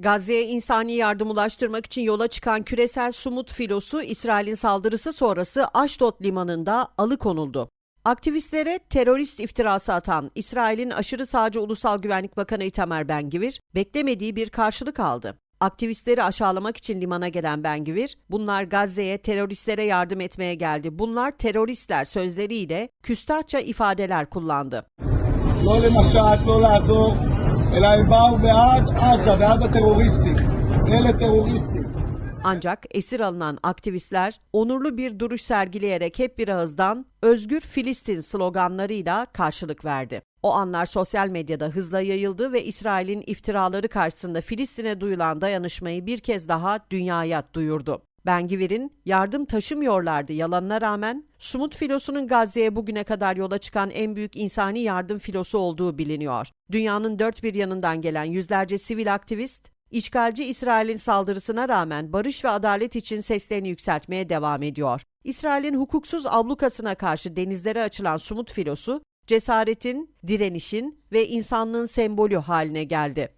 Gazze'ye insani yardım ulaştırmak için yola çıkan küresel sumut filosu İsrail'in saldırısı sonrası Aşdod limanında alıkonuldu. Aktivistlere terörist iftirası atan İsrail'in aşırı sağcı Ulusal Güvenlik Bakanı Itamar Ben-Gvir beklemediği bir karşılık aldı. Aktivistleri aşağılamak için limana gelen Ben-Gvir, bunlar Gazze'ye teröristlere yardım etmeye geldi. Bunlar teröristler sözleriyle küstahça ifadeler kullandı. לא למשט, לא לעזור, אלא הם באו בעד עזה, בעד הטרוריסטים. אלה טרוריסטים. Ancak esir alınan aktivistler onurlu bir duruş sergileyerek hep bir ağızdan Özgür Filistin sloganlarıyla karşılık verdi. O anlar sosyal medyada hızla yayıldı ve İsrail'in iftiraları karşısında Filistin'e duyulan dayanışmayı bir kez daha dünyaya duyurdu. Ben-Gvir'in yardım taşımıyorlardı yalanına rağmen Sumut filosunun Gazze'ye bugüne kadar yola çıkan en büyük insani yardım filosu olduğu biliniyor. Dünyanın dört bir yanından gelen yüzlerce sivil aktivist İşgalci İsrail'in saldırısına rağmen barış ve adalet için seslerini yükseltmeye devam ediyor. İsrail'in hukuksuz ablukasına karşı denizlere açılan Sumut filosu, cesaretin, direnişin ve insanlığın sembolü haline geldi.